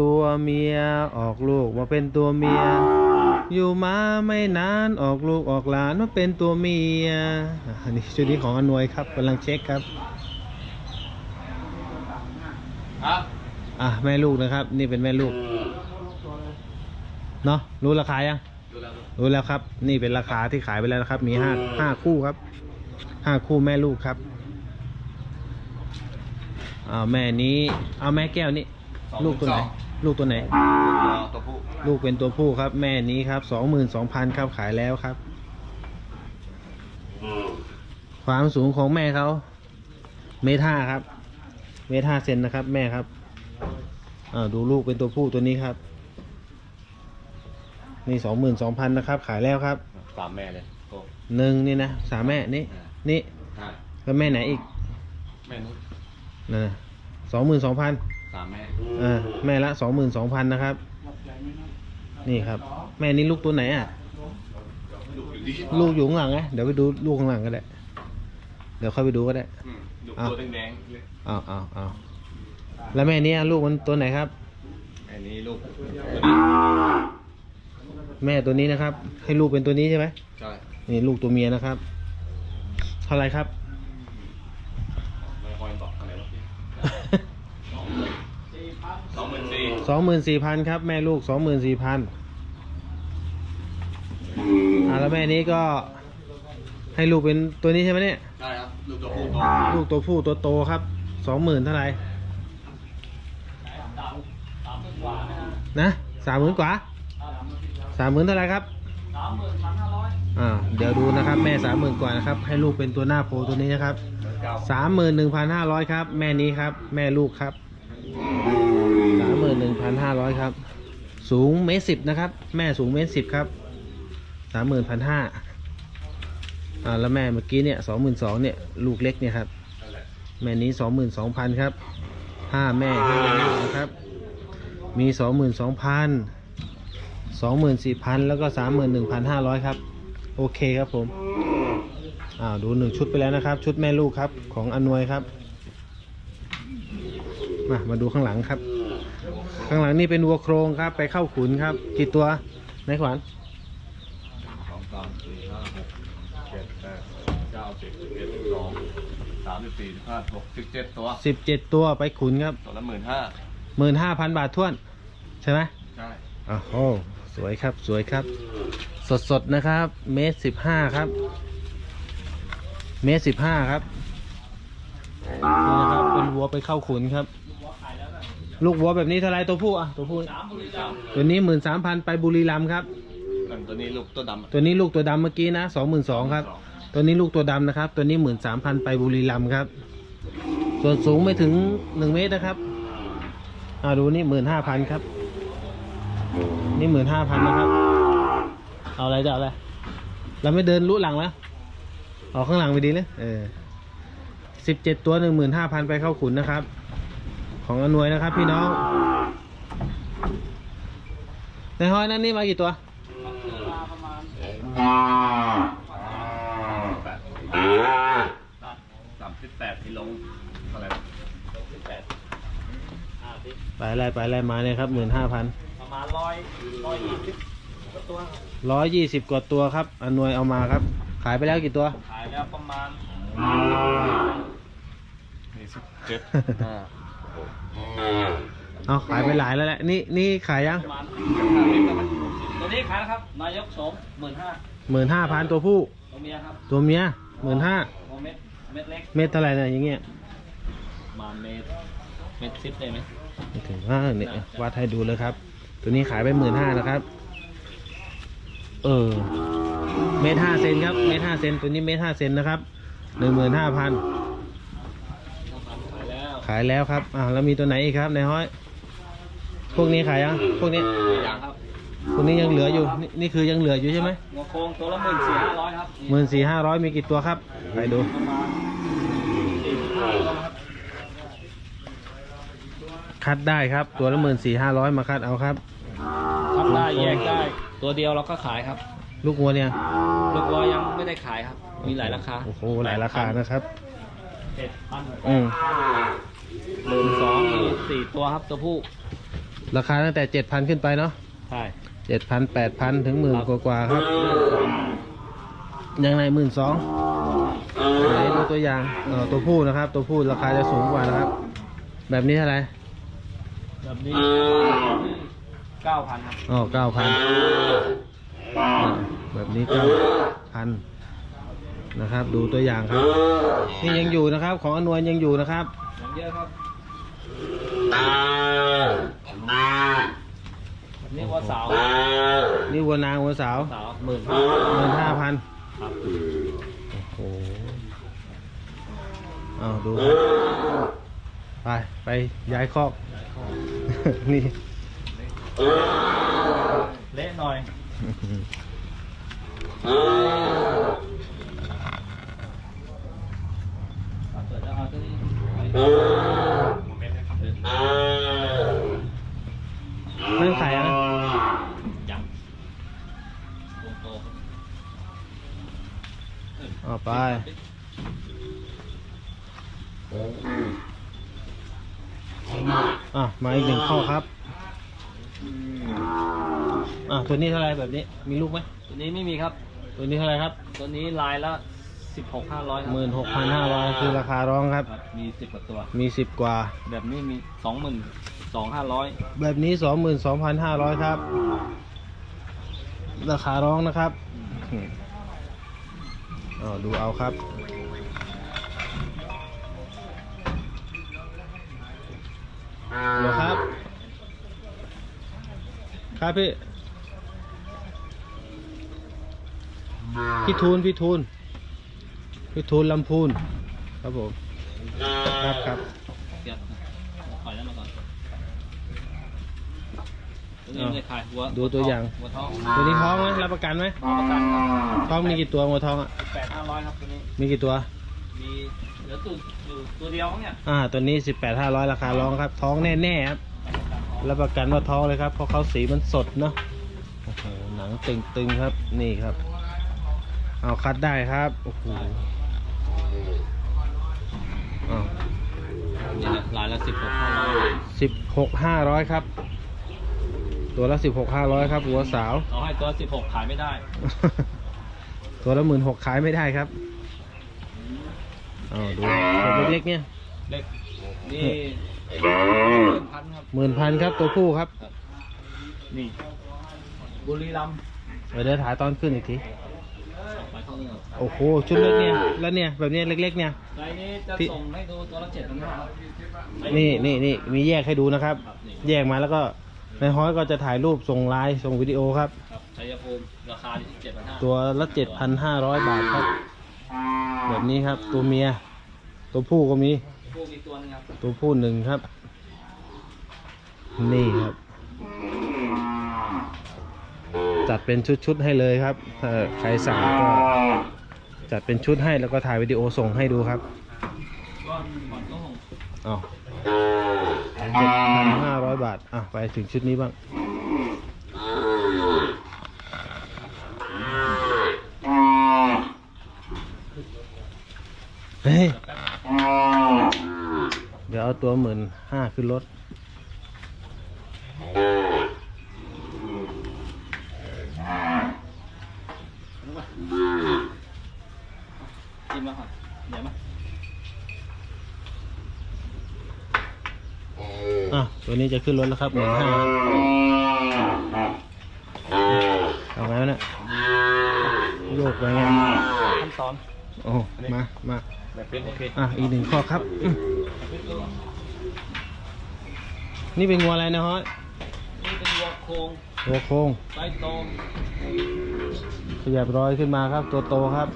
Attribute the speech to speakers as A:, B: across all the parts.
A: ตัวเมีย ออกลูกมาเป็นตัวเมีย อยู่มาไม่นานออกลูกออกหลานมาเป็นตัวเมียอะอันนี้ชุดนี้ของอนวยครับกำลังเช็คครับ
B: ครับ
A: อะแม่ลูกนะครับ นี่เป็นแม่ลูกเนาะรู้ราคายัง
B: ดูแล้ว
A: รู้แล้วครับ นี่เป็นราคาที่ขายไปแล้วนะครับ มีห้าห้าคู่ครับห้าคู่แม่ลูกครับอ้าวแม่นี้ เอาแม่แก้วนี่ ลูกตัวไหน ลูกตัวไหน
B: ตัวผู้
A: ลูกเป็นตัวผู้ครับ แม่นี้ครับสองหมื่นสองพันครับขายแล้วครับ ความสูงของแม่เขา เมตรห้าครับ เมตรห้าเซนนะครับ แม่ครับอ่าดูลูกเป็นตัวผู้ตัวนี้ครับนี่สองหมื่นสองพันนะครับ ขายแล้วครับ
B: สามแม่เลยโต
A: หนึ่งนี่นะสามแม่นี่นี่
B: ใช่
A: แล้วแม่ไหนอีก
B: แม่นุช
A: นั่นสองหมื่นสองพัน
B: สามแม่
A: อ่าแม่ละสองหมื่นสองพันนะครับ นี่ครับ แม่นี่ลูกตัวไหนอะลูกอยู่ข้างหลังไงเดี๋ยวไปดูลูกข้างหลังก็ได้ เดี๋ยวค่อยไปดูก็ได้
B: อืมดู
A: อ้าว
B: ตัวแดงๆเลย
A: อ้าวอ้าวอ้าวแล้วแม่เนี้ลูกมันตัวไหนครับ
B: อันนี้ลูกตัวนี้
A: แม่ตัวนี้นะครับ ให้ลูกเป็นตัวนี้ใช่ไหม
B: ใช่
A: นี่ลูกตัวเมียนะครับ เท่าไหรครับ
B: ไม่ค่อยบอกเท่าไหร่หรอกพี่สอง หมื่นสี่
A: สองหมื่นสี่พันครับ แม่ลูกสองหมื่นสี่พันอ่าแล้วแม่นี้ก็ ให้ลูกเป็นตัวนี้ใช่ไหมเนี่ย
B: ใช่ครับ ลูกตัวผู้โต
A: ลูกตัวผู้ตัวโตครับสองหมื่นเท่าไหร่นะสามหมื่นกว่าสามหมื่นเท่าไหร่ครับอ่าเดี๋ยวดูนะครับแม่สามหมื่นกว่านะครับ ให้ลูกเป็นตัวหน้าโพตัวนี้นะครับ
B: เก้า
A: สามหมื่นหนึ่งพันห้าร้อยครับ แม่นี้ครับ แม่ลูกครับสามหมื่ นหนึ่งพันห้าร้อยครับ สูงเมตรสิบนะครับ แม่สูงเมตรสิบครับสามหมื่นพันห้าอ่าแล้วแม่เมื่อกี้เนี่ยสองหมื่นสองเนี่ยลูกเล็กเนี่ยครับ
B: แม่
A: นี้สองหมื่นสองพันครับห้าแม่ห้าลูกนะครับ มีสองหมื่นสองพันสองหมื่นสี่พันแล้วก็สามหมื่นหนึ่งพันห้าร้อยครับ โอเคครับผมอ้าดูหนึ่งชุดไปแล้วนะครับ ชุดแม่ลูกครับของอนวยครับ มามาดูข้างหลังครับ ข้างหลังนี่เป็นวัวโครงครับ ไปเข้าขุนครับ กี่ตัวไหนขวัญ
B: สองสามสี่ห้าหกเจ็ดแปดเก้าสิบสิบเอ็ดสิบสองสามสิบสี่สิบห้าหกสิบเจ็ดตัว
A: สิบเจ็ดตัวไปขุนครับ
B: ตัวละหมื่นห้า
A: หมื่นห้าพันบาทท้วน ใช่ไหม
B: ใช่
A: อ้าวโอ้สวยครับสวยครับ สดสดๆนะครับ เมตรสิบห้าครับ เมตรสิบห้าครับนี่นะครับเป็นวัวไปเข้าขุนครับ ลูกวัวแบบนี้เท่าไรตัวผู้อะตัวผู้ตัวนี้หมื่นสามพันไปบุรีรัมย์ครับ
B: นั่นตัวนี้ลูกตัวดำอะ
A: ตัวนี้ลูกตัวดำเมื่อกี้นะสองหมื่นสองครับ ตัวนี้ลูกตัวดำนะครับ ตัวนี้หมื่นสามพันไปบุรีรัมย์ครับ ส่วนสูงไม่ถึงหนึ่งเมตรนะครับอ่าดูนี่หมื่นห้าพันครับ นี่หมื่นห้าพันนะครับ เอาอะไรจะเอาอะไรเราไม่เดินลุหลังแล้วออกข้างหลังไปดีเลยเออสิบเจ็ดตัวหนึ่งหมื่นห้าพันไปเข้าขุนนะครับ ของอนวยนะครับพี่น้องในห้อยนั้นนี่มากี่ตัว
B: แปดสามสิบแปดที่ลงเท่าไหร่สิบแปด
A: ไปอะไรไปอะไรมาเนี่ยครับหมื่นห้าพัน
C: ประมาณร้อยร้อยยี่สิบตัว
A: ร้อยยี่สิบกว่าตัวครับอนวยเอามาครับ ขายไปแล้วกี่ตัว
C: ขายแล้วประมาณ
B: นี่สิบเจ็ดห้า
A: เอาขายไปหลายแล้วแหละ นี่นี่ขายยัง
C: ประมาณตัวนี้ขายนะครับ นายกสมหมื่นห้า
A: หมื่นห้าพันตัวผู้
C: ตัวเมียครับ
A: ตัวเมียหมื่นห้า
C: ตัวเม็ดเม็ดเล็ก
A: เม็ดเท่าไหร่เนี่ยอย่างเงี้ย
C: ประมาณเม็ดเม็ดซิปได้ไหม
A: ไม่ถึงว่าเนี่ยวัดให้ดูเลยครับ ตัวนี้ขายไปหมื่นห้านะครับ เออ เมตรห้าเซนครับ เมตรห้าเซนตัวนี้เมตรห้าเซนนะครับหนึ่งหมื่นห้าพัน
C: ขายแล้ว
A: ขายแล้วครับ อ่าแล้วมีตัวไหนอีกครับในห้อย พวกนี้ขายยังพวกนี้
C: อย่างครับ
A: พวกนี้ยังเหลืออยู่นี่นี่คือยังเหลืออยู่ใช่ไหม
C: หัวโครงตัวละหมื่นสี่ห้าร้อยครับ
A: หมื่นสี่ห้าร้อยมีกี่ตัวครับ ไปดู
C: ประมาณสี่สิบห้าตัวครับ
A: คัดได้ครับ ตัวละหมื่นสี่ห้าร้อยมาคัดเอาครับ
C: ทับได้แยกได้ ตัวเดียวเราก็ขายครับ
A: ลูกวัวเนี่ย
C: ลูกวัวยังไม่ได้ขายครับ มีหลายราคา
A: โอ้โหหลายราคานะครับ
C: เจ็ดพัน
A: อืม
C: หมื่นสองมีสี่ตัวครับตัวผู้
A: ราคาตั้งแต่เจ็ดพันขึ้นไปเนาะ
C: ใช่
A: เจ็ดพันแปดพันถึงหมื่นกว่าๆครับ ยังไงหมื่นสองไหนดูตัวอย่างเออตัวผู้นะครับ ตัวผู้ราคาจะสูงกว่านะครับ แบบนี้เท่าไหร่
C: แบบนี้เก้าพันครับ
A: อ๋อเก้าพันแบบนี้เก้าพันนะครับ ดูตัวอย่างครับ นี่ยังอยู่นะครับ ของอนวยยังอยู่นะครับ
C: อย่างเยอะครับ แบบนี้วัวสาว
A: นี่วัวนางวัวสาว
C: สาวหมื่น
A: หมื่นห้าพัน
C: ครับ
A: โอ้โหเอาดูครับไปไปย้ายคอกนี่
C: เละหน่อยเอาเปิดแล้วเอาตัวนี้ไป
A: นั่นไข่อะนะ
C: จังวงโต
A: เอา ไป อะ มาอีกหนึ่งข้อครับ อะ ตัวนี้เท่าไหรแบบนี้ มีลูกไหม
C: ตัวนี้ไม่มีครับ
A: ตัวนี้เท่าไหรครับ
C: ตัวนี้ลายละสิบหกห้าร้อยครั
A: หมื่นหกพันห้าร้อยคือราคาร้องครับ
C: ครับ มีสิบกว่าตัว
A: มีสิบกว่า
C: แบบนี้มีสองหมื่นสองห้าร้อย
A: แบบนี้สองหมื่นสองพันห้าร้อยครับ ราคาร้องนะครับ อ๋อดูเอาครับ เหรอครับ ครับพี่ พี่ทูนพี่ทูนพี่ทูนลำพูน ครับผม ครับครับ
C: เดี๋ยวปล่อยแล้วมาก่อนตัวนี้ไม่ได้ขายหัว
A: ดูตัวอย่าง
C: หัวท้อง
A: ตัวนี้ท้องไหมรับประกันไหม
C: ประกันครับ
A: ท้องมีกี่ตัวงัวท้องอะ
C: แปดห้าร้อยครับตัวนี้
A: มีกี่ตัว
C: มีเหลือตัวอยู่ตัวเดียวมั้งเนี่ย
A: อ่า ตัวนี้สิบแปดห้าร้อยราคาร้องครับ ท้องแน่ๆครับ รับประกันว่าท้องเลยครับ เพราะเขาสีมันสดเนาะโอ้โหหนังตึงๆครับ นี่ครับ เอาคัดได้ครับ โอ้โหอ้าว
C: นี่แหละลายละสิบหกห้าร้อย
A: สิบหกห้าร้อยครับ ตัวละสิบหกห้าร้อยครับหัวสาว
C: เขาให้ตัวสิบหกขายไม่ได้
A: ตัวละหมื่นหกขายไม่ได้ครับอ๋อดูตัวเล็กๆเนี่ย
C: เล็กนี่หมื่นพันครับ
A: หมื่นพันครับตัวผู้ครับ
C: นี่ บุรีรัมย์
A: เดี๋ยวถ่ายตอนขึ้นอีกที
C: ไปเท่านี้
A: โอ้โหชุดเล็กเนี่ยแล้วเนี่ยแบบเนี้ยเล็ก ๆ เนี่ย
C: ไซส์นี้จะ
A: ที่
C: ส่งให้ดูตัวละเจ็ดพันห้า
A: นี่นี่นี่มีแยกให้ดูนะครับ แยกมาแล้วก็ ในห้อยก็จะถ่ายรูปส่งไลน์ส่งวิดีโอครับ
C: ครับชัยภูมิราคาอยู่ที่เจ็ดพันห้า
A: ตัวละเจ็ดพันห้าร้อยบาทครับ แบบนี้ครับ ตัวเมีย ตัวผู้ก็มี
C: พวกมีตัวนึงครับ
A: ตัวผู้หนึ่งครับ นี่ครับ จัดเป็นชุดๆให้เลยครับถ้าใครสั่งก็จัดเป็นชุดให้แล้วก็ถ่ายวิดีโอส่งให้ดูครับ
C: ก็ก่อนก็ส่ง
A: อ้าวเจ็ดพันห้าร้อยบาท อะ ไปถึงชุดนี้บ้างเฮ้ยเดี๋ยวเอาตัวหมื่นห้าขึ้นรถ
C: จิ้มมาครับเดี๋ยวมา
A: อะตัวนี้จะขึ้นรถแล้วครับหมื่นห้าเอาไงวะเนี่ยโยกไปไง
C: ขั้นตอน
A: โอ้มามา
C: แบบเป็นโอเค
A: อะอีกหนึ่งข้อครับอืมนี่เป็นงัวอะไรนะฮะ
C: นี่เป็นวัวโครง
A: หัวโค้ง
C: ไซส์โต
A: ขยับรอยขึ้นมาครับ ตัวโตครับ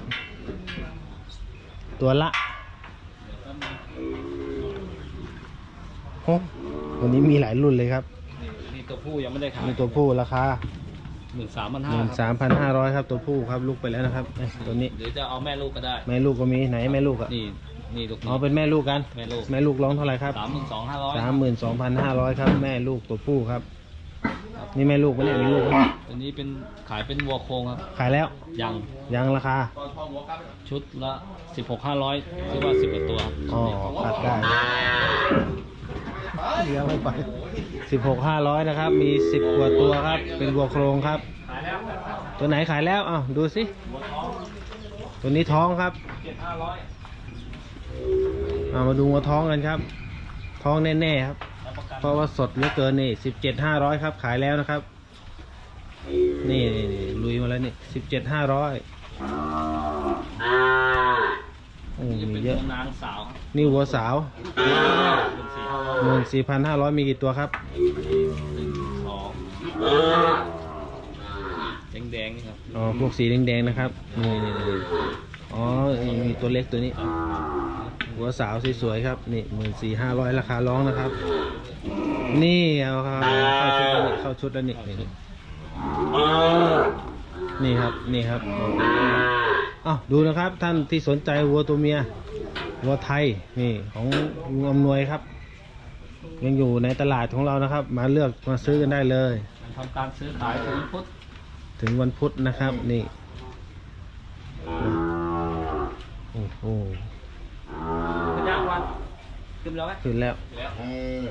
A: ตัวละโอ้ วันนี้มีหลายรุ่นเลยครับ
C: นี่นี่ตัวผู้ยังไม่ได้ขาย
A: มีตัวผู้ราคา
C: หมื่นสามพัน
A: ห
C: ห้า
A: นึ่ง
C: ค
A: สา
C: รับ
A: มพันห้าร้อยครับตัวผู้ครับลูกไปแล้วนะครับเอ้ยตัวนี้
C: หรือจะเอาแม่ลูกก็ได้
A: แม่ลูกก็มีไหนแม่ลูกอะ
C: นี่นี่ลูก
A: อ๋อเป็นแม่ลูกกัน
C: แม่ลูก
A: แม่ลูกร้องเท่าไหร่ครับ
C: สามหมื่นสองห้าร้อย
A: สามหมื่นสองพันห้าร้อยครับแม่ลูกตัวผู้ครับ นี่แม่ลูกปะเนี่ยมีลูกปะ
C: อันนี้เป็นขายเป็นวัวโครงครับ
A: ขายแล้ว
C: ยัง
A: ยังราคา
C: ชุดละสิบหกห้าร้อยซื้อว่าสิบกว่าตัวครับ
A: อ๋อตัดได้ เลี้ยงไม่ไปสิบหกห้าร้อยนะครับ มีสิบกว่าตัวครับ เป็นวัวโครงครับ
C: ขายแล้ว
A: ตัวไหนขายแล้วอ้าวดูสิ
C: หัวท้อง
A: ตัวนี้ท้องครับ
C: เจ็ดห้าร้อย
A: เอามาดูวัวท้องกันครับ ท้องแน่ๆครับ
C: รับประกัน
A: เพราะว่าสดเหลือเกินนี่สิบเจ็ดห้าร้อยครับ ขายแล้วนะครับ นี่นี่นี่ลุยมาแล้วนี่สิบเจ็ดห้าร้อยโอ้
C: จะ
A: มี
C: เป็น
A: เยอะ
C: นางสาว
A: นี่วัวสาว
C: เป็นสี่ ห้าร้อย
A: หมื่นสี่พันห้าร้อยมีกี่ตัวครับ
C: หนึ่งสองแดงๆนี่ครับ
A: อ๋อพวกสีแดงๆนะครับนี่นี่นี่อ๋อมีตัวเล็กตัวนี้ หัวสาวสวยๆครับนี่หมื่นสี่ห้าร้อยราคาร้องนะครับ นี่เอาครับเข้าชุดแล้วนี่เข้าชุดแล้วนี่นี่นี่ครับนี่ครับอ้าวดูนะครับท่านที่สนใจวัวตัวเมียวัวไทยนี่ของลุงอำนวยครับ ยังอยู่ในตลาดของเรานะครับ มาเลือกมาซื้อกันได้เลย
C: ทำการซื้อขายถึงพุทธ
A: ถึงวันพุธนะครับนี่โอ้โห
C: พยางวันขึ้นแล้วไหม
A: ขึ้นแล้ว
C: แล้ว
A: อืม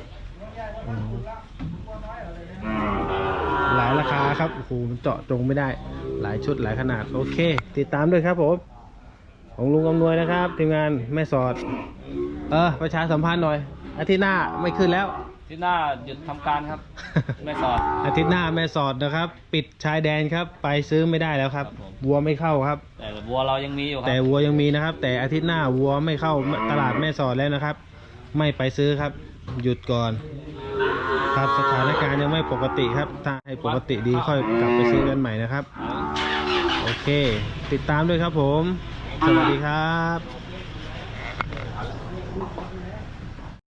A: หลายราคาครับโอ้โหมันเจาะจงไม่ได้ หลายชุดหลายขนาดโอเค ติดตามด้วยครับผมของลุงอำนวยนะครับทีมงานแม่สอด เออประชาสัมพันธ์หน่อย อาทิตย์หน้าไม่ขึ้นแล้ว
C: ที่หน้าหยุดทำการครับ ไม่สอด
A: อาทิตย์หน้าแม่สอดนะครับ ปิดชายแดนครับ ไปซื้อไม่ได้แล้วครับ
C: ครับผม
A: วัวไม่เข้าครับ
C: แต่วัวเรายังมีอยู่ครั
A: แต่วัวยังมีนะครับ แต่อาทิตย์หน้าวัวไม่เข้าตลาดแม่สอดแล้วนะครับ ไม่ไปซื้อครับ หยุดก่อน ครับสถานการณ์ยังไม่ปกติครับถ้าให้ปกติดีค่อยกลับไปซื้อกันใหม่นะครับ โอเค ติดตามด้วยครับผม สวัสดีครับ